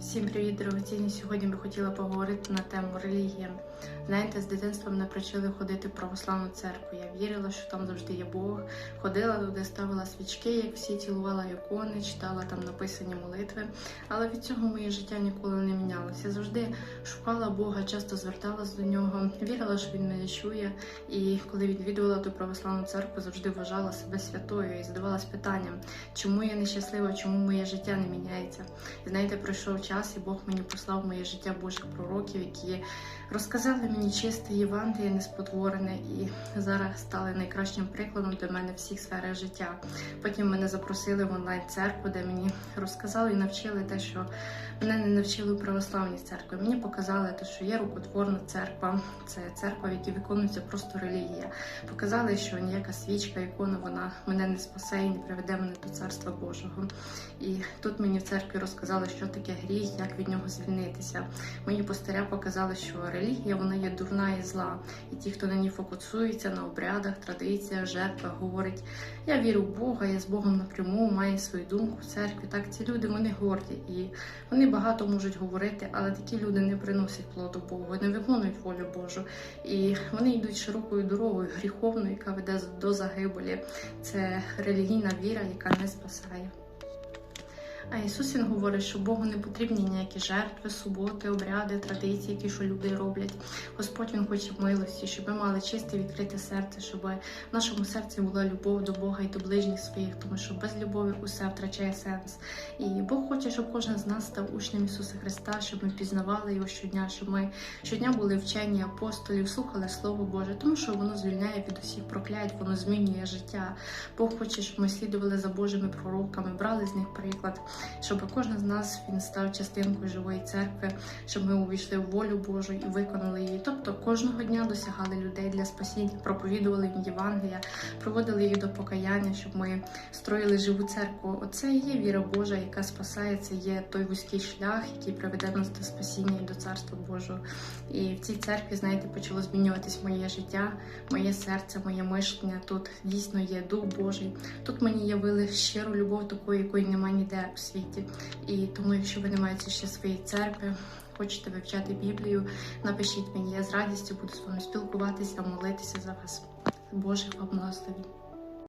Всім привіт, дорогоцінні! Сьогодні би хотіла поговорити на тему релігія. Знаєте, з дитинства мене привчили ходити в православну церкву. Я вірила, що там завжди є Бог. Ходила туди, ставила свічки, як всі цілувала ікони, читала там написані молитви. Але від цього моє життя ніколи не мінялося. Я завжди шукала Бога, часто зверталась до нього, вірила, що він мене чує. І коли відвідувала ту православну церкву, завжди вважала себе святою і задавалась питанням, чому я нещаслива, чому моє життя не міняється. І знаєте, пройшов час, і Бог мені послав моє життя Божих пророків, які розказали мені чисте Євангеліє, неспотворене, і зараз стали найкращим прикладом для мене всіх сферах життя. Потім мене запросили в онлайн церкву, де мені розказали і навчили те, що мене не навчили у православній церкві. Мені показали те, що є рукотворна церква, це церква, в якій виконується просто релігія. Показали, що ніяка свічка, ікона, вона мене не спасе і не приведе мене до царства Божого. І тут мені в церкві розказали, що таке гріх, як від нього звільнитися. Мені постаря показали, що релігія вона є дурна і зла. І ті, хто на ній фокусується на обрядах, традиціях, жертвах, говорить: я вірю в Бога, я з Богом напряму, маю свою думку в церкві. Так ці люди вони горді і вони багато можуть говорити, але такі люди не приносять плоду Богу, не виконують волю Божу. І вони йдуть широкою дорогою, гріховною, яка веде до загибелі. Це релігійна віра, яка не спасає. А Ісус Він говорить, що Богу не потрібні ніякі жертви, суботи, обряди, традиції, які що люди роблять. Господь Він хоче милості, щоб ми мали чисте відкрите серце, щоб в нашому серці була любов до Бога і до ближніх своїх, тому що без любові усе втрачає сенс. І Бог хоче, щоб кожен з нас став учнем Ісуса Христа, щоб ми пізнавали його щодня, щоб ми щодня були вчені апостолів, слухали Слово Боже, тому що воно звільняє від усіх проклять, воно змінює життя. Бог хоче, щоб ми слідували за Божими пророками, брали з них приклад щоб кожен з нас він став частинкою живої церкви, щоб ми увійшли в волю Божу і виконали її. Тобто кожного дня досягали людей для спасіння, проповідували їм Євангелія, проводили їх до покаяння, щоб ми строїли живу церкву. Оце і є віра Божа, яка спасає. Це є той вузький шлях, який приведе нас до спасіння і до царства Божого. І в цій церкві, знаєте, почало змінюватись моє життя, моє серце, моє мишлення. Тут дійсно є Дух Божий. Тут мені явили щиру любов, такої, якої немає ніде світі. І тому, якщо ви не маєте ще своєї церкви, хочете вивчати Біблію, напишіть мені, я з радістю буду з вами спілкуватися, молитися за вас. Божих вам благословень.